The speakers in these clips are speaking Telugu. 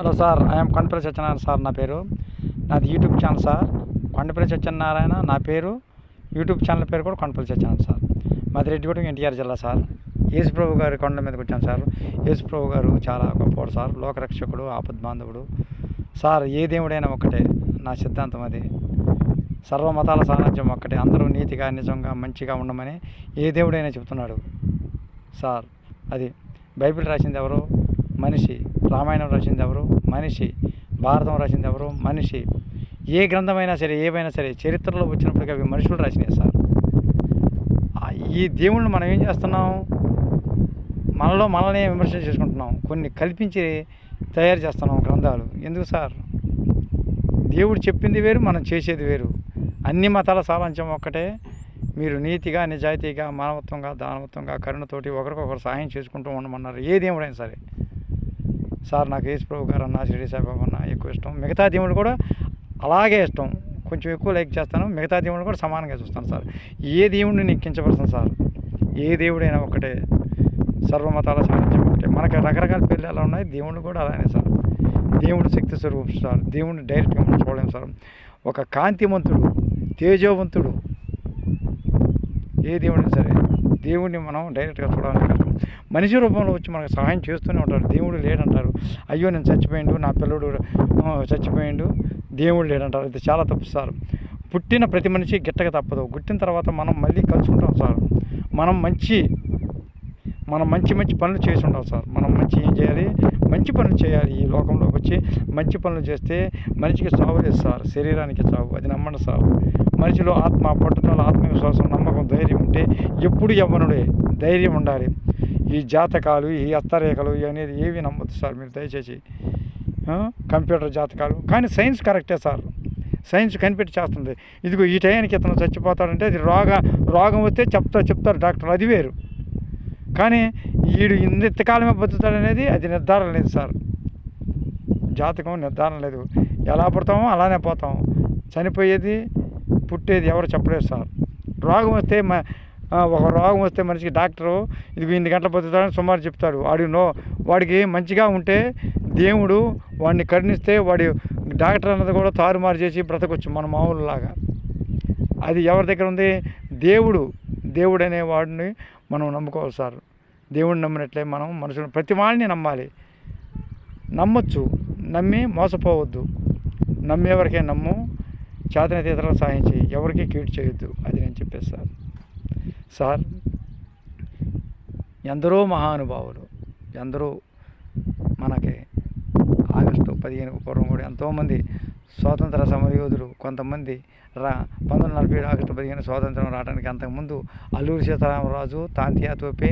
Hello sir I'm Kondapalli Satyanarayana sir నా పేరు. నాది YouTube channel sir. Kondapalli Satyanarayana నా పేరు. యూట్యూబ్ ఛానల్ పేరు కూడా కొండపల్లి సత్యనారాయణ సార్. మాది రెడ్డిగూడెం ఎన్టీఆర్ జిల్లా సార్. యేసుప్రభు గారి కొండ మీదకి వచ్చాను సార్. యేసుప్రభు గారు చాలా గొప్పవాడు సార్. లోకరక్షకుడు ఆపద్ బాంధవుడు సార్ ఏ దేవుడైనా ఒక్కటే. నా సిద్ధాంతం అది. సర్వ మతాల సారాజ్యం ఒక్కటే. అందరూ నీతిగా నిజంగా మంచిగా ఉండమని ఏ దేవుడైనా చెప్తున్నాడు. సార్ అది బైబిల్ రాసింది ఎవరు? మనిషి రామాయణం రచింది ఎవరు? మనిషి. భారతం రచింది ఎవరు? మనిషి. ఏ గ్రంథమైనా సరే ఏవైనా సరే చరిత్రలో వచ్చినప్పటికీ అవి మనుషులు రాసినాయి సార్. ఈ దేవుణ్ణి మనం ఏం చేస్తున్నాం? మనలో మనల్ని విమర్శ చేసుకుంటున్నాం. కొన్ని కల్పించి తయారు చేస్తున్నాం గ్రంథాలు. ఎందుకు సార్? దేవుడు చెప్పింది వేరు మనం చేసేది వేరు. అన్ని మతాల సారాంశం ఒక్కటే. మీరు నీతిగా నిజాయితీగా మానవత్వంగా దానవత్వంగా కరుణతోటి ఒకరికొకరు సహాయం చేసుకుంటూ ఉండమన్నారు. ఏ దేవుడైనా సరే. సార్ నాకు యేసు ప్రభు గారు అన్న షిరిడి సాయిబాబా అన్న ఎక్కువ ఇష్టం. మిగతా దేవుడు కూడా అలాగే ఇష్టం. కొంచెం ఎక్కువ లైక్ చేస్తాను. మిగతా దేవుడు కూడా సమానంగా చూస్తాను సార్. ఏ దేవుడిని నేను సార్? ఏ దేవుడైనా ఒకటే. సర్వమతాల సాహిత్యం ఒకటే. మనకి రకరకాల పేర్లు ఎలా ఉన్నాయి. దేవుడు కూడా అలానే సార్. దేవుడు శక్తి స్వరూపం సార్. దేవుడిని డైరెక్ట్గా మనం చూడలేము సార్. ఒక కాంతివంతుడు తేజోవంతుడు ఏ దేవుడిని సరే దేవుడిని మనం డైరెక్ట్గా చూడాలని కష్టం మనిషి రూపంలో వచ్చి మనకు సహాయం చేస్తూనే ఉంటారు దేవుడు లేడంటారు. అయ్యో నేను చచ్చిపోయిండు నా పిల్లడు చచ్చిపోయిండు దేవుడు లేడంటారు. ఇది చాలా తప్పు సార్. పుట్టిన ప్రతి మనిషి గిట్టక తప్పదు. పుట్టిన తర్వాత మనం మళ్ళీ కలుసుకుంటాం సార్. మనం మంచి మనం మంచి మంచి పనులు చేసి ఉండాలి సార్. మనం మంచి ఏం చేయాలి? మంచి పనులు చేయాలి. ఈ లోకంలోకి వచ్చి మంచి పనులు చేస్తే మనిషికి సావు లేదు సార్. శరీరానికి సాగు అది నమ్మండి సార్. మనిషిలో ఆత్మ పట్టుదల ఆత్మవిశ్వాసం నమ్మకం ధైర్యం ఉంటే ఎప్పుడు యవ్వనుడే ధైర్యం ఉండాలి. ఈ జాతకాలు ఈ హస్తరేఖలు అనేది ఏవి నమ్మొద్దు సార్ మీరు దయచేసి. కంప్యూటర్ జాతకాలు. కానీ సైన్స్ కరెక్టే సార్. సైన్స్ కనిపెట్టి చేస్తుంది. ఇదిగో ఈ టైంకి ఇతను చచ్చిపోతాడంటే అది రోగ రోగం వస్తే చెప్తా చెప్తారు డాక్టర్. అది వేరు. కానీ వీడు ఇంతకాలమే బతుకుతాడనేది అది నిర్ధారణ లేదు సార్. జాతకం నిర్ధారణ లేదు. ఎలా పడతామో అలానే పోతాం. చనిపోయేది పుట్టేది ఎవరు చెప్పలేదు సార్. రోగం వస్తే మ ఒక రోగం వస్తే మనిషికి డాక్టరు ఇది ఇన్ని గంటలు బతుకుతాడని సుమారు చెప్తాడు. వాడి నో వాడికి మంచిగా ఉంటే దేవుడు వాడిని కరుణిస్తే వాడి డాక్టర్ అన్నది కూడా తారుమారు చేసి బ్రతకొచ్చు మన మామూలులాగా. అది ఎవరి దగ్గర ఉంది? దేవుడు దేవుడు అనే వాడిని మనం నమ్ముకోవాలి సార్. దేవుడిని నమ్మినట్లే మనం మనుషులు ప్రతి వాళ్ళని నమ్మాలి. నమ్మొచ్చు నమ్మి మోసపోవద్దు. నమ్మేవరకే నమ్ము చేతనైతే ఇతరులకు సహాయం చేయి. ఎవరికి కీడు చేయొద్దు అది నేను చెప్పేది సార్. సార్ ఎందరో మహానుభావులు ఎందరో మనకి ఆగస్టు పదిహేను పూర్వం కూడా ఎంతోమంది స్వాతంత్ర సమరయోధులు కొంతమంది రా పంతొమ్మిది వందల నలభై ఏడు ఆగస్టు పదిహేను స్వాతంత్రం రావడానికి అంతకుముందు అల్లూరి సీతారామరాజు తాంతియా తోపే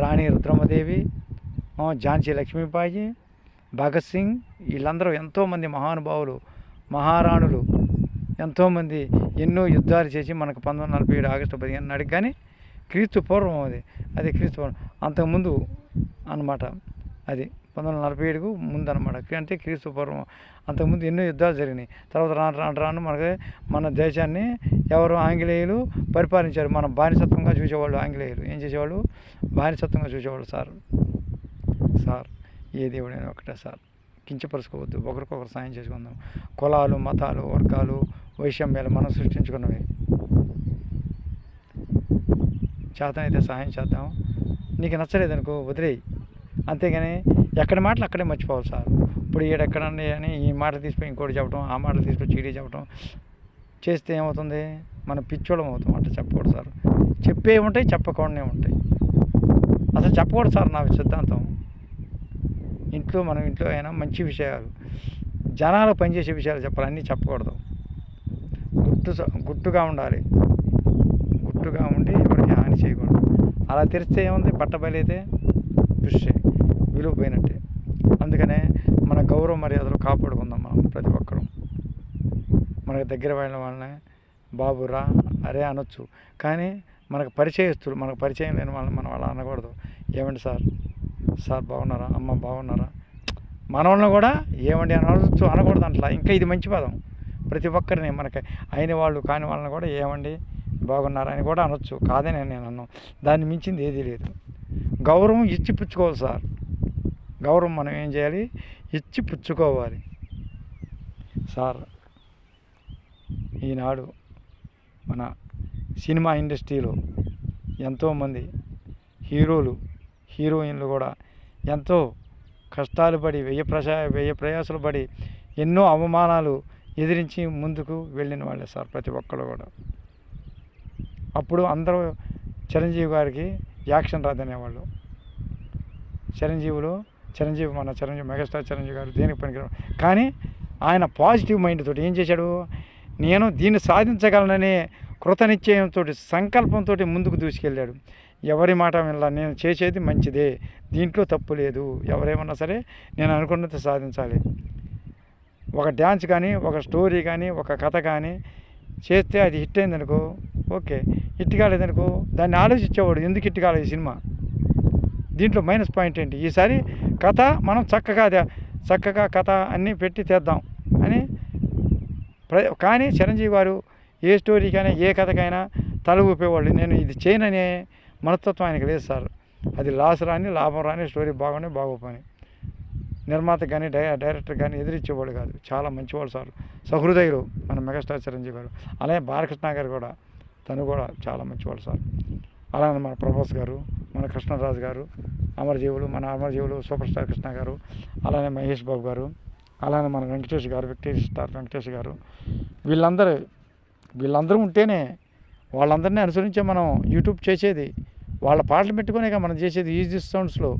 రాణి రుద్రమదేవి ఝాన్సీ లక్ష్మీబాయి భగత్ సింగ్ వీళ్ళందరూ ఎంతోమంది మహానుభావులు మహారాణులు ఎంతోమంది ఎన్నో యుద్ధాలు చేసి మనకు పంతొమ్మిది నలభై ఏడు ఆగస్టు పదిహేను నాటికి కానీ క్రీస్తు పూర్వం అది అది క్రీస్తు పూర్వం. అంతకుముందు అన్నమాట అది. పంతొమ్మిది వందల నలభై ఏడుకు ముందు అనమాట అంటే క్రీస్తు పూర్వం అంతకుముందు ఎన్నో యుద్ధాలు జరిగినాయి. తర్వాత రాను రాను రాను మనకి మన దేశాన్ని ఎవరు ఆంగ్లేయులు పరిపాలించారు? మన బానిసత్వంగా చూసేవాళ్ళు ఆంగ్లేయులు. ఏం చేసేవాళ్ళు? బానిసత్వంగా చూసేవాళ్ళు సార్. సార్ ఏ దేవుడైనా ఒకటే సార్. కించపరుచుకోవద్దు. ఒకరికొకరు సాయం చేసుకుందాం. కులాలు మతాలు వర్గాలు వైషమ్యాలు మనం సృష్టించుకున్నవి. చేతనైతే సహాయం చేద్దాం. నీకు నచ్చలేదనుకో వదిలేయి. అంతేగాని ఎక్కడి మాటలు అక్కడే మర్చిపోవాలి సార్. ఇప్పుడు ఈడెక్కడండి అని ఈ మాట తీసుకుని ఇంకోటి చెప్పడం ఆ మాటలు తీసుకొని చీడీ చెప్పడం చేస్తే ఏమవుతుంది? మనం పిచ్చోళం అవుతాం అంటే చెప్పకూడదు సార్. చెప్పే ఉంటాయి చెప్పకుండానే ఉంటాయి. అసలు చెప్పకూడదు సార్ నా సిద్ధాంతం. ఇంట్లో మనం ఇంట్లో అయినా మంచి విషయాలు జనాలు పనిచేసే విషయాలు చెప్పాలి అన్నీ చెప్పకూడదు. గుట్టు గుట్టుగా ఉండాలి. గుట్టుగా ఉండి ఎవరికి హాని చేయకూడదు. అలా తెరిస్తే ఏముంది? బట్ట బయలైతే దృష్టి విలువ పోయినట్టే. అందుకనే మన గౌరవ మర్యాదలు కాపాడుకుందాం మనం ప్రతి ఒక్కరూ. మనకు దగ్గర వాళ్ళ వాళ్ళనే బాబురా అరే అనొచ్చు. కానీ మనకు పరిచయస్తులు మనకు పరిచయం లేని వాళ్ళని మనం అలా అనకూడదు. ఏమండి సార్? సార్ బాగున్నారా? అమ్మ బాగున్నారా? మనల్ని కూడా ఏమండి అనవచ్చు అనకూడదు అట్లా. ఇంకా ఇది మంచి పదం. ప్రతి ఒక్కరిని మనకి అయిన వాళ్ళు కాని వాళ్ళని కూడా ఏమండి బాగున్నారని కూడా అనొచ్చు. కాదని నేను అన్నాను దాన్ని మించింది ఏదీ లేదు. గౌరవం ఇచ్చి పుచ్చుకోవాలి సార్. గౌరవం మనం ఏం చేయాలి? ఇచ్చి పుచ్చుకోవాలి. సార్ ఈనాడు మన సినిమా ఇండస్ట్రీలో ఎంతోమంది హీరోలు హీరోయిన్లు కూడా ఎంతో కష్టాలు పడి వెయ్యి ప్రసా వెయ్యి ప్రయాసలు పడి ఎన్నో అవమానాలు ఎదిరించి ముందుకు వెళ్ళిన వాళ్ళే సార్ ప్రతి ఒక్కరు కూడా. అప్పుడు అందరూ చిరంజీవి గారికి యాక్షన్ రాదనేవాళ్ళు. చిరంజీవులు చిరంజీవి మన చిరంజీవి మెగాస్టార్ చిరంజీవి గారు దేనికి పనికిరాడు కానీ ఆయన పాజిటివ్ మైండ్ తోటి ఏం చేశాడు? నేను దీన్ని సాధించగలననే కృతనిశ్చయంతో సంకల్పంతో ముందుకు దూసుకెళ్ళాడు. ఎవరి మాట వినలా నేను చేసేది మంచిదే దీంట్లో తప్పు లేదు. ఎవరేమన్నా సరే నేను అనుకున్నది సాధించాలి. ఒక డ్యాన్స్ కానీ ఒక స్టోరీ కానీ ఒక కథ కానీ చేస్తే అది హిట్ అయిందనుకో ఓకే. హిట్ కాలేదనుకో దాన్ని ఆలోచించేవాడు ఎందుకు హిట్ కాలేదు ఈ సినిమా? దీంట్లో మైనస్ పాయింట్ ఏంటి? ఈసారి కథ మనం చక్కగా చక్కగా కథ అన్నీ పెట్టి తెద్దాం అని ప్ర కానీ చిరంజీవి గారు ఏ స్టోరీకైనా ఏ కథకైనా తల ఊపేవాళ్ళు. నేను ఇది చేయననే మనస్తత్వం ఆయనకు లేదు సార్. అది లాస్ రాని లాభం రాని స్టోరీ బాగుండే బాగోపోయి నిర్మాత కానీ డై డైరెక్టర్ కానీ ఎదిరించేవాడు కాదు. చాలా మంచివాడు సార్. సహృదయులు మన మెగాస్టార్ చిరంజీవి గారు. అలాగే బాలకృష్ణ గారు కూడా తను కూడా చాలా మంచివాడు సార్. అలానే మన ప్రభాస్ గారు మన కృష్ణరాజు గారు అమరజీవులు మన అమరజీవులు సూపర్ స్టార్ కృష్ణ గారు అలానే మహేష్ బాబు గారు అలానే మన వెంకటేష్ గారు వెంకటేష్ స్టార్ వెంకటేష్ గారు. వీళ్ళందరూ వీళ్ళందరూ ఉంటేనే వాళ్ళందరినీ అనుసరించే మనం యూట్యూబ్ చేసేది వాళ్ళ పాటలు పెట్టుకునేగా మనం చేసేది ఈజీ సౌండ్స్లో.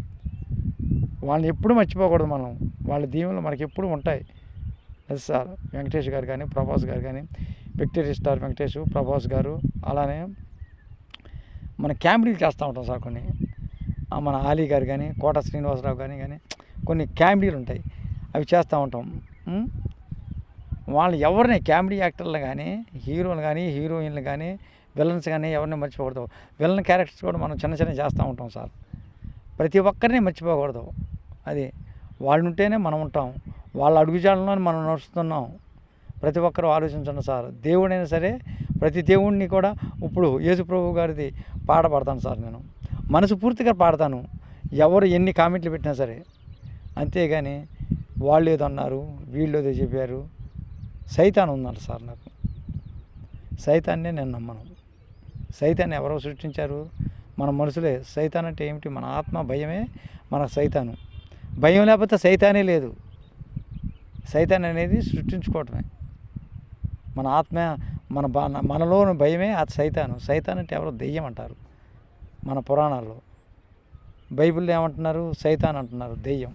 వాళ్ళని ఎప్పుడు మర్చిపోకూడదు మనం. వాళ్ళ దీవెనలు మనకి ఎప్పుడు ఉంటాయి. ఎస్ సార్ వెంకటేష్ గారు కానీ ప్రభాస్ గారు కానీ విక్టరీ స్టార్ వెంకటేష్ ప్రభాస్ గారు అలానే మన క్యామెడీలు చేస్తూ ఉంటాం సార్ కొన్ని. మన ఆలీ గారు కానీ కోట శ్రీనివాసరావు కానీ కానీ కొన్ని క్యామెడీలు ఉంటాయి. అవి చేస్తూ ఉంటాం. వాళ్ళు ఎవరిని కామెడీ యాక్టర్లు కానీ హీరోలు కానీ హీరోయిన్లు కానీ విలన్స్ కానీ ఎవరిని మర్చిపోకూడదు. విలన్ క్యారెక్టర్స్ కూడా మనం చిన్న చిన్న చేస్తూ ఉంటాం సార్. ప్రతి ఒక్కరిని మర్చిపోకూడదు. అది వాళ్ళు ఉంటేనే మనం ఉంటాం. వాళ్ళ అడుగుజాడలోనే మనం నడుస్తున్నాం. ప్రతి ఒక్కరూ ఆలోచించండి సార్. దేవుడైనా సరే ప్రతి దేవుడిని కూడా ఇప్పుడు యేసుప్రభు గారిది పాట పాడతాను సార్ నేను. మనసు పూర్తిగా పాడతాను. ఎవరు ఎన్ని కామెంట్లు పెట్టినా సరే. అంతేగాని వాళ్ళు ఏదో అన్నారు వీళ్ళు ఏదో చెప్పారు. సైతాన్ ఉందంట సార్ నాకు. సైతాన్నే నేను నమ్మను. సైతాన్ని ఎవరో సృష్టించారు. మన మనుషులే సైతాన్ అంటే ఏమిటి? మన ఆత్మ భయమే మన సైతాను. భయం లేకపోతే సైతానే లేదు. సైతాన్ అనేది సృష్టించుకోవటమే. మన ఆత్మ మన బా మనలోని భయమే అది సైతాను. సైతాన్ అంటే ఎవరో దెయ్యం అంటారు మన పురాణాల్లో. బైబిల్లో ఏమంటున్నారు? సైతాన్ అంటున్నారు దెయ్యం.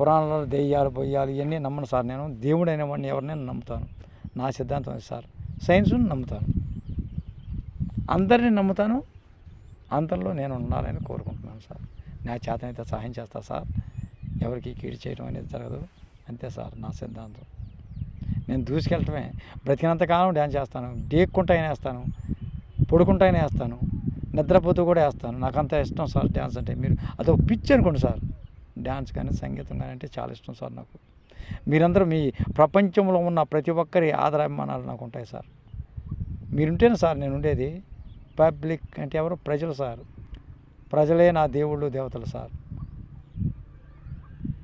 పురాణాలలో దెయ్యాలు బొయ్యాలు ఇవన్నీ నమ్మను సార్ నేను. దేవుడైన వాడిని ఎవరినైనా నమ్ముతాను. నా సిద్ధాంతం సార్. సైన్స్ని నమ్ముతాను. అందరిని నమ్ముతాను. అంతలో నేను ఉండాలని కోరుకుంటున్నాను సార్. నా చేతనైతే సహాయం చేస్తా సార్. ఎవరికి కీడు చేయడం అనేది జరగదు. అంతే సార్ నా సిద్ధాంతం. నేను దూసుకెళ్ళటమే. బ్రతికినంతకాలం డ్యాన్స్ చేస్తాను. అయినా వేస్తాను. పొడుకుంటైనా వేస్తాను. నిద్రపోతూ కూడా వేస్తాను. నాకు అంత ఇష్టం సార్ డ్యాన్స్ అంటే. మీరు అదొక పిచ్చి అనుకోండి సార్. డ్యాన్స్ కానీ సంగీతం కానీ అంటే చాలా ఇష్టం సార్ నాకు. మీరందరూ మీ ప్రపంచంలో ఉన్న ప్రతి ఒక్కరి ఆదరాభిమానాలు నాకు ఉంటాయి సార్. మీరుంటేనే సార్ నేను ఉండేది. పబ్లిక్ అంటే ఎవరు? ప్రజలు సార్. ప్రజలే నా దేవుళ్ళు దేవతలు సార్.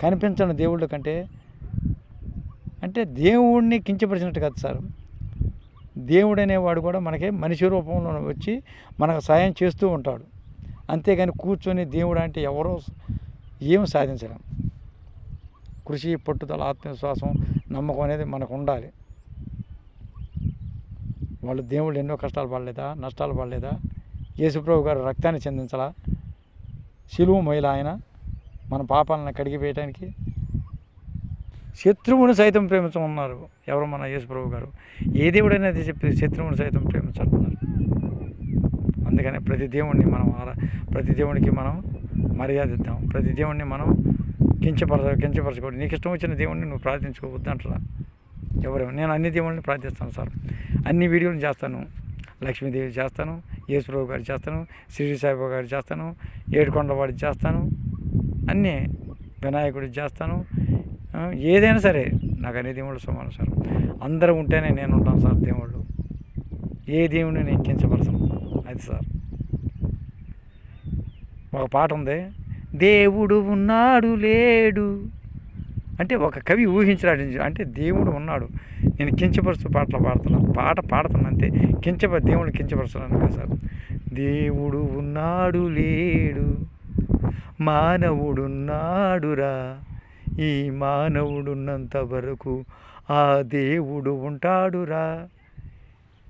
కనిపించని దేవుళ్ళ కంటే అంటే దేవుడిని కించపరిచినట్టు కాదు సార్. దేవుడు అనేవాడు కూడా మనకి మనిషి రూపంలో వచ్చి మనకు సాయం చేస్తూ ఉంటాడు. అంతేగాని కూర్చొని దేవుడు అంటే ఎవరో ఏం సాధించలేం. కృషి పట్టుదల ఆత్మవిశ్వాసం నమ్మకం అనేది మనకు ఉండాలి. వాళ్ళు దేవుళ్ళు ఎన్నో కష్టాలు పడలేదా నష్టాలు పడలేదా? యేసుప్రభు గారు రక్తాన్ని చెందించాలా? శిలువు మహిళ ఆయన మన పాపాలను కడిగివేయడానికి శత్రువుని సైతం ప్రేమించమన్నారు ఎవరు మన యేసుప్రభు గారు? ఏ దేవుడైనా అది చెప్పి శత్రువుని సైతం ప్రేమించాలన్నారు. అందుకని ప్రతి దేవుణ్ణి మనం ఆరా ప్రతి దేవునికి మనం మర్యాద ఇద్దాం ప్రతి దేవుణ్ణి మనం కించపరచ కించపరచకూడదు. నీకు ఇష్టం వచ్చిన దేవుణ్ణి నువ్వు ప్రార్థించుకోవద్దు అంటారా ఎవరు? నేను అన్ని దేవుళ్ళని ప్రార్థిస్తాను సార్. అన్ని వీడియోలు చేస్తాను. లక్ష్మీదేవి చేస్తాను యేసురావు గారు చేస్తాను షిరిడి సాయిబాబు గారు చేస్తాను ఏడుకొండవాడి చేస్తాను అన్నీ వినాయకుడి చేస్తాను. ఏదైనా సరే నాకు అన్ని దేవుళ్ళు సమానం సార్. అందరూ ఉంటేనే నేను ఉంటాను సార్ దేవుళ్ళు. ఏ దేవుడిని నేను కించపరచను. అది సార్. ఒక పాట ఉంది. దేవుడు ఉన్నాడు లేడు అంటే ఒక కవి ఊహించినాడు అంటే దేవుడు ఉన్నాడు. నేను కించపరుస్తూ పాటలు పాడుతున్నాను. పాట పాడుతున్నాను అంతే. కించప దేవుడు కించపరుస్తున్నాను కదా సార్. దేవుడు ఉన్నాడు లేడు. మానవుడున్నాడురా. ఈ మానవుడున్నంత వరకు ఆ దేవుడు ఉంటాడురా.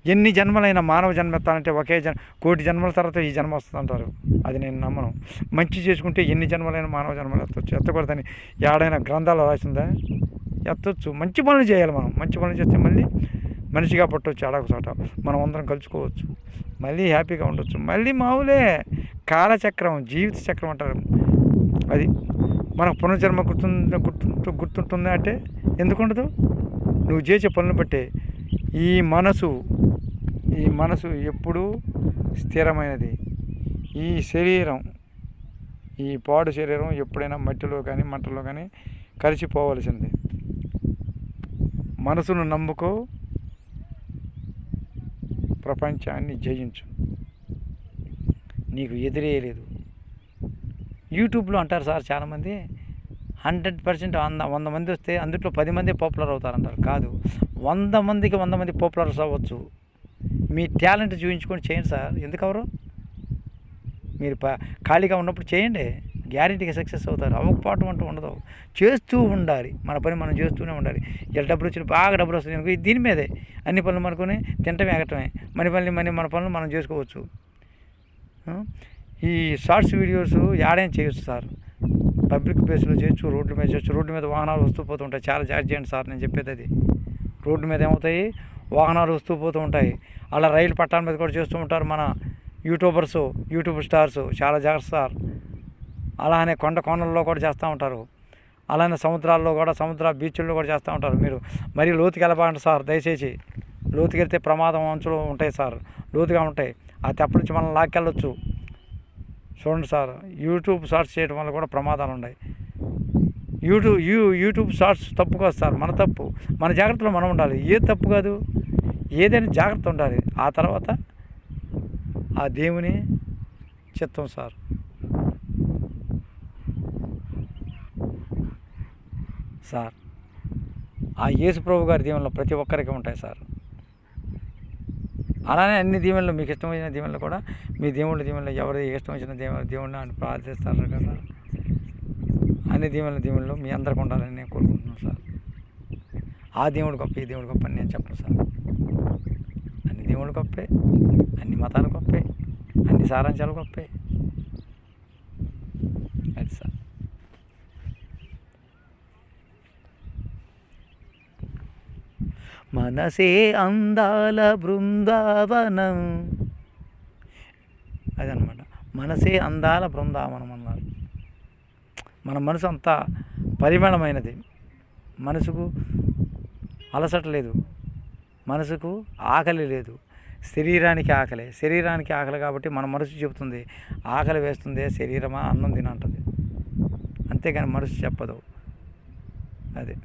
ఎన్ని జన్మలైన మానవ జన్మ ఎత్తాలంటే ఒకే జన్మ కోటి జన్మల తర్వాత ఈ జన్మ వస్తుందంటారు. అది నేను నమ్మను. మంచి చేసుకుంటే ఎన్ని జన్మలైన మానవ జన్మలు ఎత్తవచ్చు ఎత్తకూడదని ఏడైనా గ్రంథాలు రాసిందా? ఎత్తొచ్చు. మంచి పనులు చేయాలి మనం. మంచి పనులు చేస్తే మళ్ళీ మనిషిగా పట్టవచ్చు ఆడొక చోట. మనం అందరం కలుసుకోవచ్చు. మళ్ళీ హ్యాపీగా ఉండొచ్చు. మళ్ళీ మామూలే కాలచక్రం జీవిత చక్రం అంటారు. అది మనకు పునర్జన్మ గుర్తు గుర్తు గుర్తుంటుంది అంటే ఎందుకు ఉండదు నువ్వు చేసే పనులు బట్టే ఈ మనసు ఈ మనసు ఎప్పుడూ స్థిరమైనది. ఈ శరీరం ఈ పాడు శరీరం ఎప్పుడైనా మట్టిలో కానీ మంటలో కానీ కలిసిపోవలసింది. మనసును నమ్ముకో ప్రపంచాన్ని జయించు. నీకు ఎదురేయలేదు యూట్యూబ్లో అంటారు సార్ చాలామంది హండ్రెడ్ పర్సెంట్ వంద వంద మంది వస్తే అందులో పది మంది పాపులర్ అవుతారంటారు. కాదు. వంద మందికి వంద మంది పాపులర్స్ అవ్వచ్చు. మీ టాలెంట్ చూపించుకొని చేయండి సార్. ఎందుకు అవరు మీరు ప ఖాళీగా ఉన్నప్పుడు చేయండి. గ్యారంటీగా సక్సెస్ అవుతారు. అవ్వకపోవటం అంటూ ఉండదు. చేస్తూ ఉండాలి. మన పని మనం చేస్తూనే ఉండాలి. ఇలా డబ్బులు వచ్చిన బాగా డబ్బులు వస్తుంది అనుకో, దీని మీదే. అన్ని పనులు మనకుని తింటమే ఎగటమే మన పనులు మన మన పనులు మనం చేసుకోవచ్చు. ఈ షార్ట్స్ వీడియోస్ యాడైనా చేయొచ్చు సార్. పబ్లిక్ ప్లేస్లో చేయొచ్చు రోడ్ల మీద చేయొచ్చు. రోడ్డు మీద వాహనాలు వస్తూ పోతూ ఉంటాయి. చాలా జాగ్రత్త చేయండి సార్. నేను చెప్పేది అది. రోడ్డు మీద ఏమవుతాయి? వాహనాలు వస్తూ పోతూ ఉంటాయి. అలా రైలు పట్టాల మీద కూడా చేస్తూ ఉంటారు మన యూట్యూబర్స్ యూట్యూబ్ స్టార్స్ చాలా జాగ్రత్త సార్. అలానే కొండ కోణల్లో కూడా చేస్తూ ఉంటారు. అలానే సముద్రాల్లో కూడా సముద్ర బీచ్ల్లో కూడా చేస్తూ ఉంటారు మీరు. మరీ లోతుకి వెళ్ళబాకండి సార్ దయచేసి. లోతుకి వెళ్తే ప్రమాదం అంచులు ఉంటాయి సార్. లోతుగా ఉంటాయి. ఆ తెప్ప నుంచి మనం లాక్కెళ్ళొచ్చు. చూడండి సార్ యూట్యూబ్ షార్ట్స్ చేయడం వల్ల కూడా ప్రమాదాలు ఉన్నాయి. యూట్యూబ్ యూ యూట్యూబ్ షార్ట్స్ తప్పు కాదు సార్ మన తప్పు. మన జాగ్రత్తలో మనం ఉండాలి. ఏ తప్పు కాదు ఏదైనా జాగ్రత్త ఉండాలి. ఆ తర్వాత ఆ దేవుని చిత్తం సార్. సార్ ఆ యేసుప్రభు గారి దీవెనలో ప్రతి ఒక్కరికి ఉంటాయి సార్. అలానే అన్ని దీవెనలు మీకు ఇష్టమైన దీవెనలు కూడా మీ దేవుళ్ళ దీవెనలు ఎవరి ఇష్టం వచ్చిన దేవుని దేవుళ్ళని అని ప్రార్థిస్తారు కదా సార్. అన్ని దీవెనల దీవెనలు మీ అందరికి ఉండాలని నేను కోరుకుంటున్నాను సార్. ఆ దేవుడు గొప్ప ఈ దేవుడు గొప్ప అని నేను చెప్పను సార్. అన్ని దేవుళ్ళు గొప్పే అన్ని మతాలు గొప్పే అన్ని సారాంశాలు గొప్పే. అది సార్. మనసే అందాల బృందావనం. అదనమాట. మనసే అందాల బృందావనం అన్నారు మన మనసు అంతా పరిమళమైనది. మనసుకు అలసట లేదు. మనసుకు ఆకలి లేదు. శరీరానికి ఆకలి. శరీరానికి ఆకలి కాబట్టి మన మనసు చెబుతుంది ఆకలి వేస్తుంది శరీరమా? అన్నం తినంటది అంతేగాని మనసు చెప్పదు. అదే.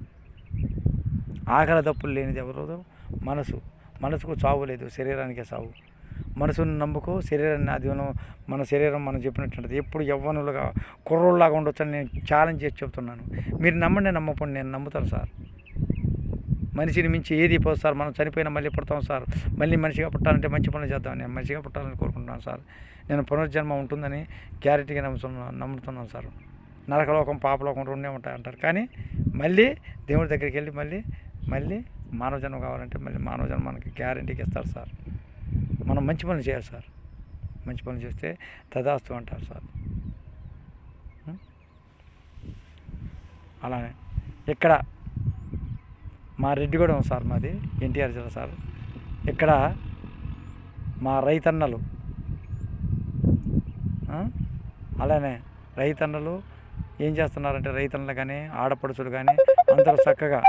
ఆకలి తప్పులు లేనిది ఎవరు? మనసు. మనసుకు చావు లేదు. శరీరానికే చావు. మనసును నమ్ముకో శరీరాన్ని అది మనం మన శరీరం మనం చెప్పినట్టు ఎప్పుడు యవ్వనులుగా కుర్రోళ్ళలాగా ఉండొచ్చని నేను ఛాలెంజ్ చేసి చెప్తున్నాను. మీరు నమ్మండి నమ్మకండి నేను నమ్ముతాను సార్. మనిషిని మించి ఏది పోదు సార్. మనం చనిపోయినా మళ్ళీ పుడతాం సార్. మళ్ళీ మనిషిగా పుట్టాలంటే మంచి పనులు చేద్దాం. నేను మనిషిగా పుట్టాలని కోరుకుంటున్నాను సార్. నేను పునర్జన్మ ఉంటుందని గ్యారెంటీగా నమ్ముతున్నాను నమ్ముతున్నాను సార్. నరకలోకం పాపలోకం రెండే ఉంటాయి అంటారు కానీ మళ్ళీ దేవుడి దగ్గరికి వెళ్ళి మళ్ళీ మళ్ళీ మానవ జన్మ కావాలంటే మళ్ళీ మానవ జన్మ మనకి గ్యారెంటీకి ఇస్తారు సార్. మనం మంచి పనులు చేయాలి సార్. మంచి పనులు చేస్తే తదాస్తు అంటారు సార్. అలానే ఇక్కడ మా రెడ్డిగూడెం సార్ మాది ఎన్టీఆర్ జిల్లా సార్. ఇక్కడ మా రైతన్నలు. అలానే రైతన్నలు ఏం చేస్తున్నారంటే రైతన్నలు కానీ ఆడపడుచులు కానీ అందరూ చక్కగా